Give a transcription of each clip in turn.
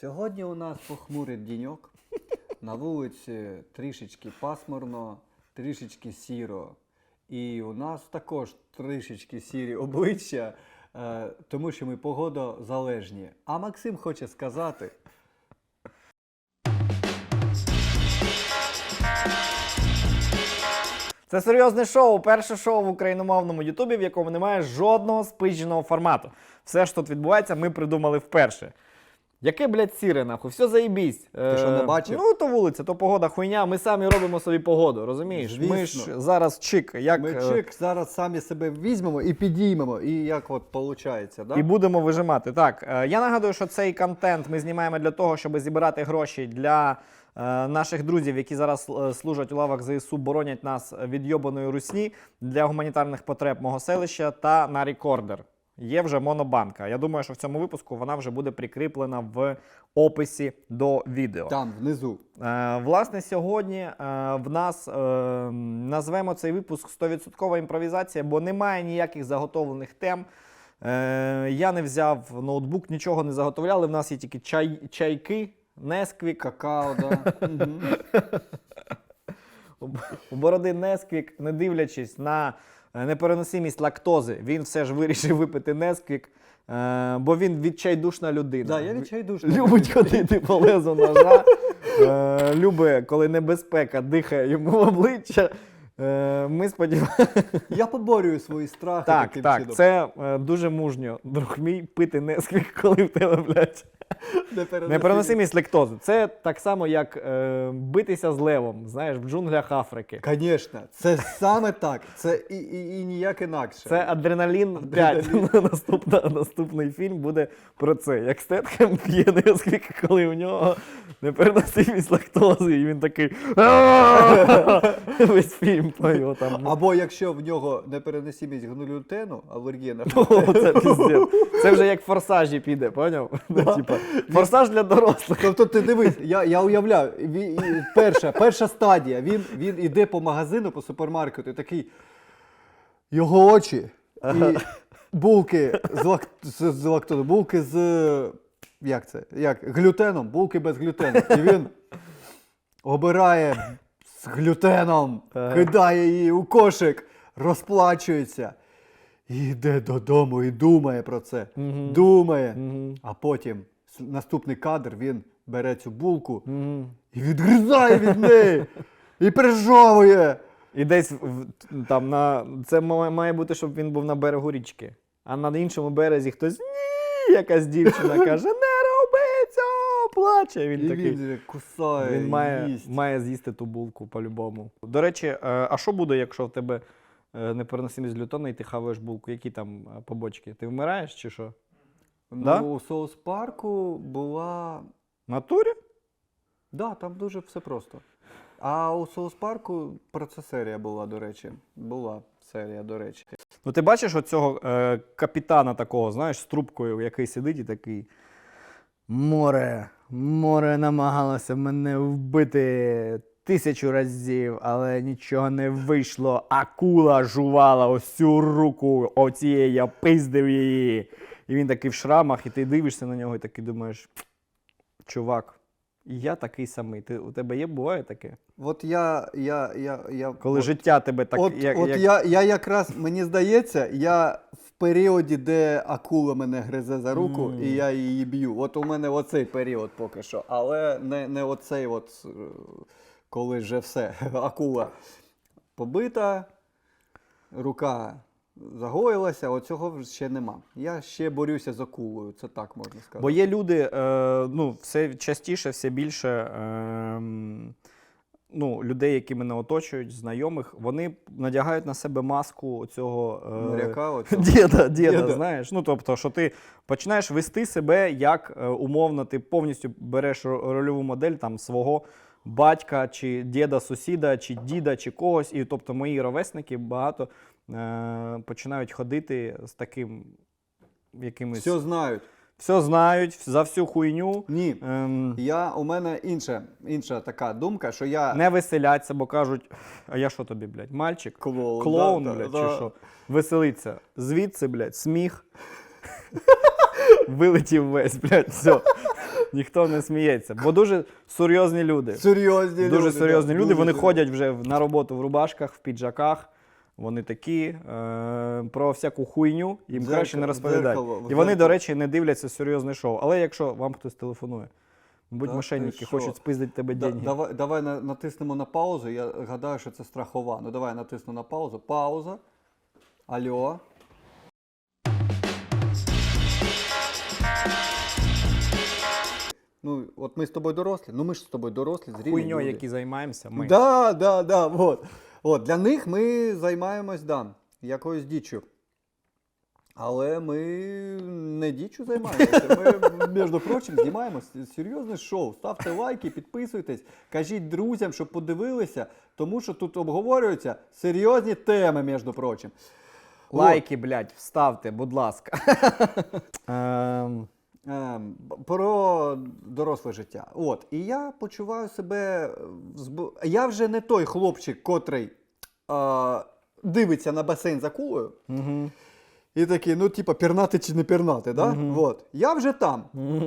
Сьогодні у нас похмурий діньок. На вулиці трішечки пасмурно, трішечки сіро. І у нас також трішечки сірі обличчя, е, тому що ми погодозалежні. А Максим хоче сказати. Це серйозне шоу, перше шоу в україномовному Ютубі, в якому немає жодного спиженого формату. Все, що тут відбувається, ми придумали вперше. Яке, блядь, сіре, нахуй, все заїбісь. Ти що, не бачив? Ну, то вулиця, то погода, хуйня. Ми самі робимо собі погоду, розумієш? Ми ж зараз чик, як Ми е, чик зараз самі себе візьмемо і підіймемо. І як от виходить, да? і будемо вижимати. Так, е, я нагадую, що цей контент ми знімаємо для того, щоб зібрати гроші для е, наших друзів, які зараз е, служать у лавах ЗСУ, боронять нас від йобаної русні для гуманітарних потреб мого селища та на рекордер. Є вже монобанка. Я думаю, що в цьому випуску вона вже буде прикріплена в описі до відео. Там, внизу. Е, власне, сьогодні е, в нас е, назвемо цей випуск 100% імпровізація, бо немає ніяких заготовлених тем. Е, я не взяв ноутбук, нічого не заготовляли. В нас є тільки чай, чайки, Несквік. Какао, да. У- бороди Несквік, не дивлячись на непереносимість лактози, він все ж вирішив випити Несквік, е, бо він відчайдушна людина. Да, я відчайдушний. Любить ходити по лезу ножа. Е, любить, коли небезпека дихає йому в обличчя. Е, ми сподіваємося. Я поборюю свої страхи Так, таким так, чином. це е, дуже мужньо, друг мій, пити Несквік, коли в тебе, блядь, Непереносимість. непереносимість лактози. Це так само, як е, битися з левом, знаєш, в джунглях Африки. Звісно, це саме так. Це і, і, і ніяк інакше. Це адреналін 5. Наступна, наступний фільм буде про це. Як Стетхем п'є Несквік, коли у нього непереносимість лактози, і він такий. Весь фільм по його там. Або якщо в нього непереносимість глютену, алергія на це піздець. Це вже як форсажі піде, поняв? Типа, форсаж для дорослих. Тобто ти дивись, я, я уявляю, ві- і перша, перша стадія, він, він іде по магазину, по супермаркету, і такий. Його очі і булки з, лак... з, з лактозою, булки з. Як це? Як? Глютеном, булки без глютену. І він обирає з глютеном, Ага. кидає її у кошик, розплачується. І йде додому і думає про це. Думає. Мгм. А потім наступний кадр він бере цю булку Мгм. і відгризає від неї. І прижовує. І десь там на це має бути, щоб він був на берегу річки. А на іншому березі хтось ні, якась дівчина каже: не роби цього! Плаче. Він І такий. він кусає. Він має, їсть. має з'їсти ту булку по-любому. До речі, е, а що буде, якщо в тебе е, непереносимість глютону і ти хаваєш булку? Які там е, побочки? Ти вмираєш чи що? Ну, у соус парку була. Натурі? Да, там дуже все просто. А у соус парку про це серія була, до речі. Була серія, до речі. Ну, ти бачиш оцього е, капітана такого, знаєш, з трубкою, який сидить і такий. Море, море намагалося мене вбити тисячу разів, але нічого не вийшло. Акула жувала ось цю руку, оцієї я пиздив її. І він такий в шрамах, і ти дивишся на нього і такий думаєш, чувак, я такий самий. Ти, у тебе є, буває таке? От я. я, я, я Коли от, життя тебе так. от, як, от як... Я, я якраз, мені здається, я в періоді, де акула мене гризе за руку, Мм. і я її б'ю. От у мене оцей період поки що. Але не, не оцей, от, е, коли вже все, акула побита, рука загоїлася, оцього ще нема. Я ще борюся з акулою, це так можна сказати. Бо є люди, е, ну, все частіше, все більше е, ну, людей, які мене оточують, знайомих, вони надягають на себе маску цього е, діда, діда, Діда. знаєш. Ну, тобто, що ти починаєш вести себе як е, умовно, ти повністю береш ро- рольову модель там свого. Батька, чи діда, сусіда, чи діда, чи когось. І тобто мої ровесники багато починають ходити з таким якимось Все знають. все знають за всю хуйню. Ні. Ем, Я, у мене інша, інша така думка, що я не веселяться, бо кажуть, а я що тобі, блядь, мальчик? клоун. Клоун, да, блядь, да, чи що? Веселиться. Звідси, блядь, сміх. Вилетів весь, блядь, все. ніхто не сміється. Бо дуже серйозні люди. Серйозні люди. Дуже серйозні да, люди. дуже Вони серйозні. ходять вже на роботу в рубашках, в піджаках. Вони такі е, про всяку хуйню їм Дзеркало- краще не розповідати. І вони, до речі, не дивляться серйозне шоу. Але якщо вам хтось телефонує, мабуть, Та мошенники хочуть спиздити тебе Да, деньги. давай, давай натиснемо на паузу. Я гадаю, що це страхова. Ну давай натисну на паузу. Пауза. Алло. Ну, от ми з тобою дорослі. Ну ми ж з тобою дорослі, зрілі Хуйньою, які займаємося, ми. Да, да, да, вот. От, для них ми займаємось да, якоюсь діччю. Але ми не діччю займаємося. Ми, між прочим, знімаємо серйозне шоу. Ставте лайки, підписуйтесь, кажіть друзям, щоб подивилися, тому що тут обговорюються серйозні теми, між прочим. Лайки, блядь, вставте, будь ласка. Ем, про доросле життя. От. І я почуваю себе. е, Я вже не той хлопчик, котрий е, дивиться на басейн за кулою. мгм. І такий, ну, типа, пірнати чи не пірнати, да? От. Я вже там.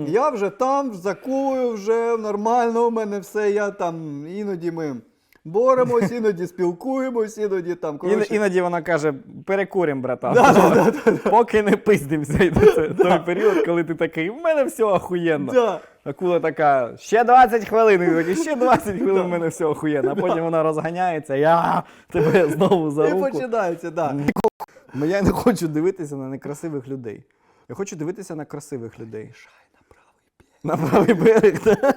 Я вже там, за кулою, вже нормально, у мене все. Я там іноді ми боремось, іноді спілкуємось, іноді там. Коротше, Іноді вона каже: перекурим, братан. Да, да, да, Поки не пиздимося. І це той період, коли ти такий, в мене все охуєнно. да. Акула така, ще 20 хвилин, і ти такий, ще 20 хвилин, в мене все охуєнно. А потім вона розганяється, я тебе знову за І руку. починається, да. Ну, Я не хочу дивитися на некрасивих людей. Я хочу дивитися на красивих людей. На правий берег. да.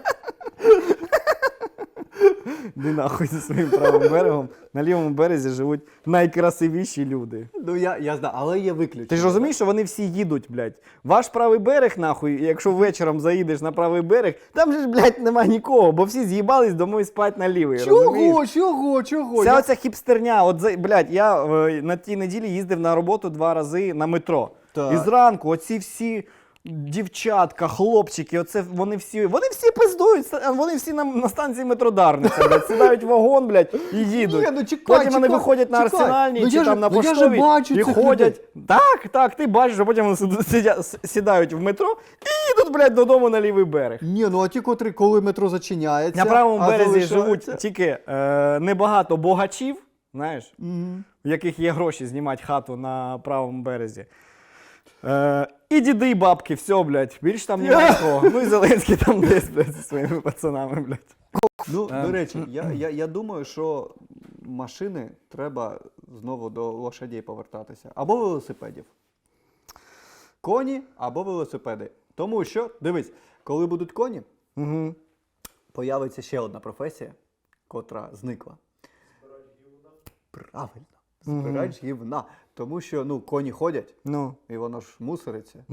Ди нахуй зі своїм правим берегом. На лівому березі живуть найкрасивіші люди. Ну я, я знаю, але є виключення. Ти ж розумієш, що вони всі їдуть, блядь. Ваш правий берег, нахуй, і якщо вечором заїдеш на правий берег, там же ж, блядь, нема нікого, бо всі з'їбались домой спать на лівий. розумієш? Чого, чого, чого? Вся Я- оця хіпстерня, от блядь, я е, на тій неділі їздив на роботу два рази на метро. Так. І зранку оці всі дівчатка, хлопчики, оце вони всі, вони всі пиздують, вони всі на, на станції метродарниця, блядь, сідають в вагон, блядь, і їдуть. Ні, ну чекай, потім вони чекай, виходять на чекай. арсенальні Ну чи я ж- там на ну я ж поштовій бачу і цих ходять. Так, так, ти бачиш, а потім вони сидя- сідають в метро і їдуть, блядь, додому на лівий берег. Ні, ну а ті, котрі, коли метро зачиняється. На правому а березі живуть тільки е, небагато богачів, знаєш, Мгм. в яких є гроші знімати хату на правому березі. Е, і діди, і бабки, все, блядь, більш там немає нікого. Ну і Зеленський там десь, блядь, зі своїми пацанами, блядь. Ну, Ем. до речі, я, я, я думаю, що машини треба знову до лошадей повертатися. Або велосипедів. Коні або велосипеди. Тому що, дивись, коли будуть коні, Угу. появиться ще одна професія, котра зникла. Правильно. Збирач гівна. Тому що ну, коні ходять, Ну. і воно ж мусориться.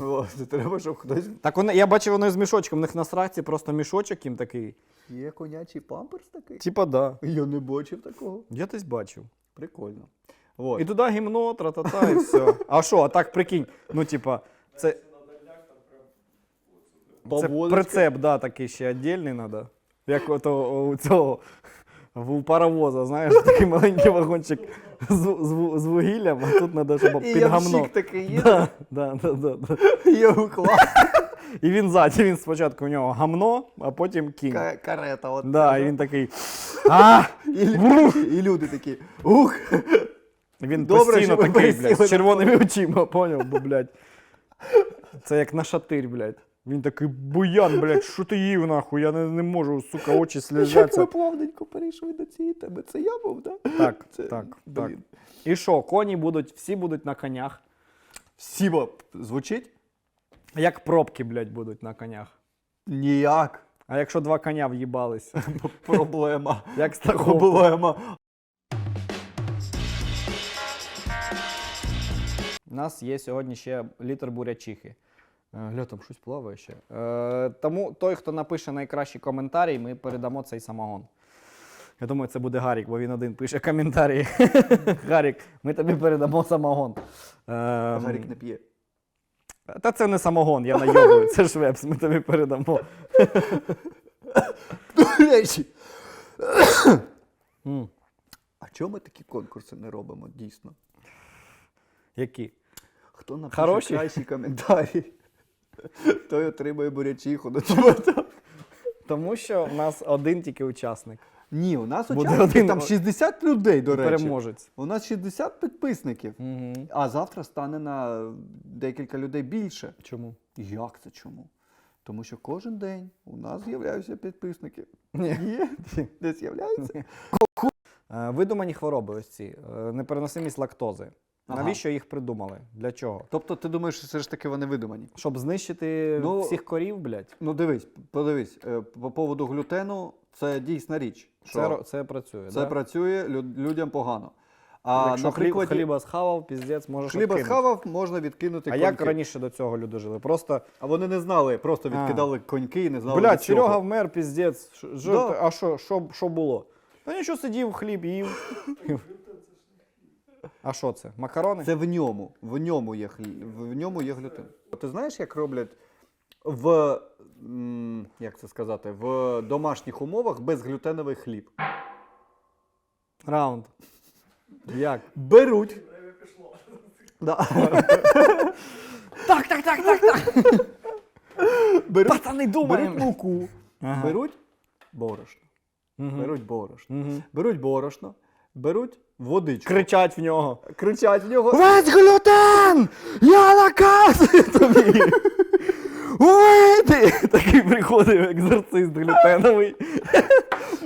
От, треба, щоб хтось. Так вони, я бачив, вони з мішочком, у них на сраці просто мішочок їм такий. Є конячий памперс такий? Типа, да. Я не бачив такого. Я десь бачив. Прикольно. Вот. І туди гімно, тра-та-та, і все. А що, а так прикинь, ну, типа, це, це прицеп, да, такий ще віддільний треба. Як ото у цього у паровоза, знаєш, такий маленький вагончик з, з, з вугіллям, а тут треба, щоб І під гамно. ямщик такий є. Да, да, да, да, да. Його клас. І він ззаді, він спочатку у нього гамно, а потім кінь. Ка- Карета. От Да, і він такий. А! і, лю- і люди такі. Ух! Він Добре, постійно що ви такий, блядь, з червоними очима, поняв, бо, блядь. Це як на шатир, блядь. Він такий буян, блядь, що ти їв нахуй? Я не, не можу, сука, очі Як сльозяться. ви плавненько перейшли до цієї теми? Це я був, так? Так, Це- так, так. блін. І що, коні будуть, всі будуть на конях. Сіба звучить? Як пробки, блядь, будуть на конях. Ніяк. А якщо два коня в'їбались? Проблема. Як страховка? Проблема. У нас є сьогодні ще літр бурячихи. Е, Гля, там щось плаває ще. Е, тому той, хто напише найкращий коментарій, ми передамо цей самогон. Я думаю, це буде Гарік, бо він один пише коментарі. Гарік, ми тобі передамо самогон. Е, Гарік не п'є. Та це не самогон, я найобую, це швепс, ми тобі передамо. М, А чому ми такі конкурси не робимо дійсно? Які? Хто напише Хороші? кращий коментарі? Той отримує бурячиху. Ну, типу, то- Тому що в нас один тільки учасник. Ні, у нас Буде учасників один там о- 60 людей, до речі. Переможець. У нас 60 підписників. Угу. А завтра стане на декілька людей більше. Чому? Як це чому? Тому що кожен день у нас з'являються підписники. Ні. Є? Не з'являються? Е, Видумані хвороби ось ці, е, непереносимість лактози. Ага. Навіщо їх придумали? Для чого? Тобто ти думаєш, що все ж таки вони видумані? Щоб знищити Ну, всіх корів, блядь. Ну дивись, подивись, е, по поводу глютену це дійсна річ. Що Це, це працює. це да? працює, лю- людям погано. А Якщо на прикладі хліба схавав, піздець, можеш хліба відкинути. схавав, можна відкинути А коньки. як раніше до цього люди жили? Просто, А вони не знали, просто А. відкидали коньки і не знали. блядь. Серега вмер, піздець. Що Да. А що, що, що було? Та нічого сидів, хліб їв. А що це? Макарони? Це в ньому. В ньому є хліб, в ньому є глютен. Ти знаєш, як роблять в м, як це сказати, в домашніх умовах безглютеновий хліб? Раунд. Як? Беруть. Да. Так, так, так, так, так. Беруть, Пацани беруть думаємо. муку, Ага. беруть борошно. Мгм. Беруть борошно. Мгм. Беруть борошно, беруть водичку. Кричать в нього. Кричать в нього. Весь глютен! Я наказую тобі! Вийди! Такий приходив екзорцист глютеновий.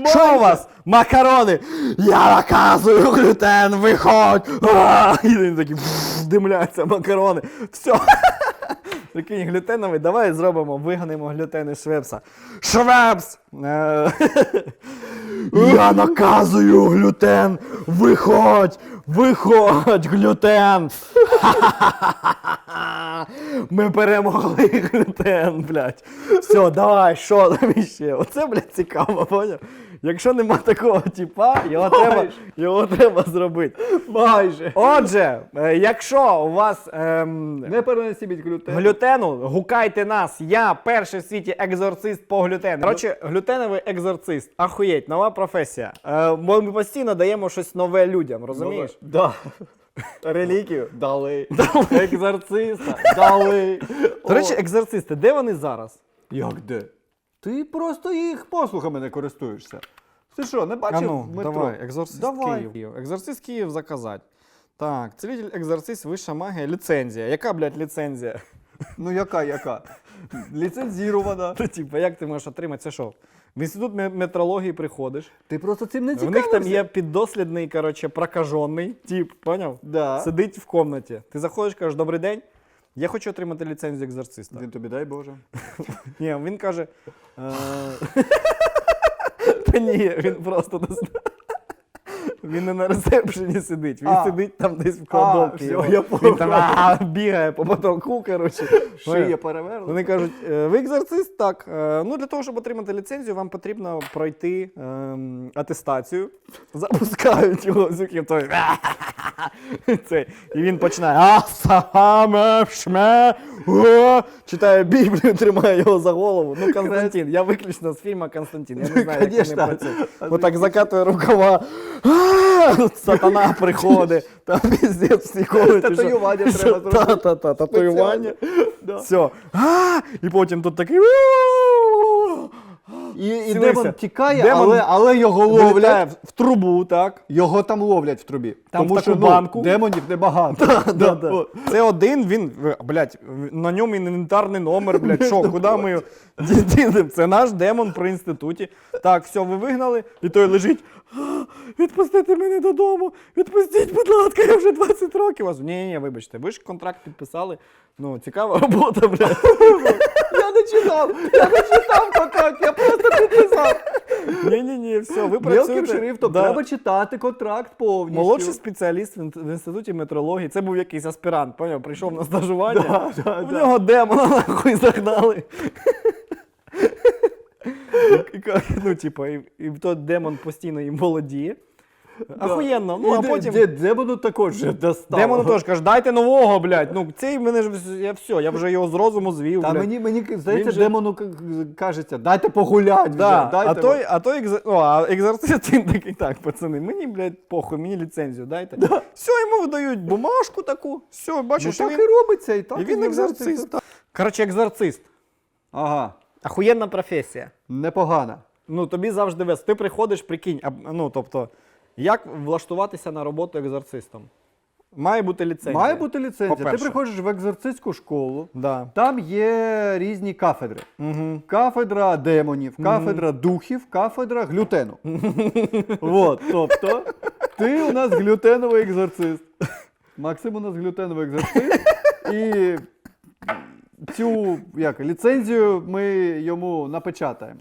Що у вас? Макарони! Я наказую глютен, виходь! А! І він такий «Пф, димляться макарони. Все. Прикинь, глютеновий, давай зробимо, виганемо глютен із Швепса. Швепс! Е, Я наказую глютен! Виходь! Виходь, глютен! Ми перемогли глютен, блядь. Все, давай, що там іще? Оце, блядь, цікаво, поняв? Якщо нема такого типа, його треба, його треба зробити. Майже. Отже, е, якщо у вас ем, Не переносіть глютен. глютену, гукайте нас. Я перший в світі екзорцист по глютену. Коротше, глютеновий екзорцист. Ахуєть, нова професія. Е, бо ми постійно даємо щось нове людям, розумієш? Да. Релікію. Дали. Екзорциста. Дали. До речі, екзорцисти, де вони зараз? Як де? Ти просто їх послугами не користуєшся. Ти що, не бачив метро? ну, давай, екзорцист Давай. Київ. Екзорцист Київ заказать. Так, цілитель екзорцист, вища магія, ліцензія. Яка, блядь, ліцензія? Ну яка, яка? Ліцензірована. Ну, типа, як ти можеш отримати це що? В інститут метрології приходиш. Ти просто цим не В цікавився. них там є піддослідний, коротше, прокажений тип, поняв? Да. Сидить в комнаті. Ти заходиш, кажеш, добрий день. Я хочу отримати ліцензію екзорциста. Він тобі дай Боже. Ні, він каже. е, Та ні, він просто не знає. Він не на ресепшені сидить, він А. сидить там десь в кладовці. все, його. я він там а, бігає по потолку, коротше. Шия перевернута. Вони кажуть, «Е, ви екзорцист? Так. Е, Ну, для того, щоб отримати ліцензію, вам потрібно пройти ем, атестацію. Запускають його з ухів, той. Цей. І він починає. «А, шме, о!» Читає Біблію, тримає його за голову. Ну, Константин, я виключно з фільму Константин. Я не знаю, як вони працюють. Отак закатує рукава. Сатана приходить. Там піздець всі колить. Татуювання треба зробити. Та-та-та, татуювання. Все. І потім тут такий. І, і демон тікає, Демон але, але його Вилітає ловлять. в- в трубу, так? Його там ловлять в трубі. Там Тому в таку що банку. Ну, демонів небагато. Да, да. Це один, він, в- блядь, в- на ньому інвентарний номер, блядь, що, куди ми його дідемо? Це наш демон при інституті. Так, все, ви вигнали, і той лежить. «А, Відпустите мене додому, відпустіть, будь ласка, я вже 20 років вас. Ні, ні, вибачте, ви ж контракт підписали. Ну, цікава робота, блядь. Я не читав, я не читав контракт, я просто підписав. Ні, ні, ні, все, ви працюєте. шрифтом Да. треба читати контракт повністю. Молодший спеціаліст в ін- в інституті метрології. Це був якийсь аспірант, поняв? Прийшов на стажування. Да, да, в да. нього демона нахуй загнали. Ну, типа, і, і той демон постійно їм володіє. Ахуєнно. Ну, а потім. Демону також вже достало. Демону теж каже, дайте нового, блядь. Ну, цей мене ж вс- я все, я вже його з розуму звів. Та блядь. мені, мені здається, Він же- демону к- кажеться, дайте погулять Да, вже, дайте а той, а той екзор... О, а екзорцист він такий, так, пацани, мені, блядь, похуй, мені ліцензію дайте. Все, йому видають бумажку таку, все, Ну бачиш, так він, і робиться, і так і він екзорцист. Коротше, екзорцист. Ага, Ахуєнна професія. непогана. Ну, тобі завжди вес. Ти приходиш, прикинь, а, ну, тобто, як влаштуватися на роботу екзорцистом? Має бути ліцензія. Має бути ліцензія. Ти По-перше. приходиш в екзорцистську школу, Да. там є різні кафедри. Угу. Кафедра демонів, кафедра духів, кафедра глютену. От, тобто, ти у нас глютеновий екзорцист. Максим у нас глютеновий екзорцист. І цю як, ліцензію ми йому напечатаємо.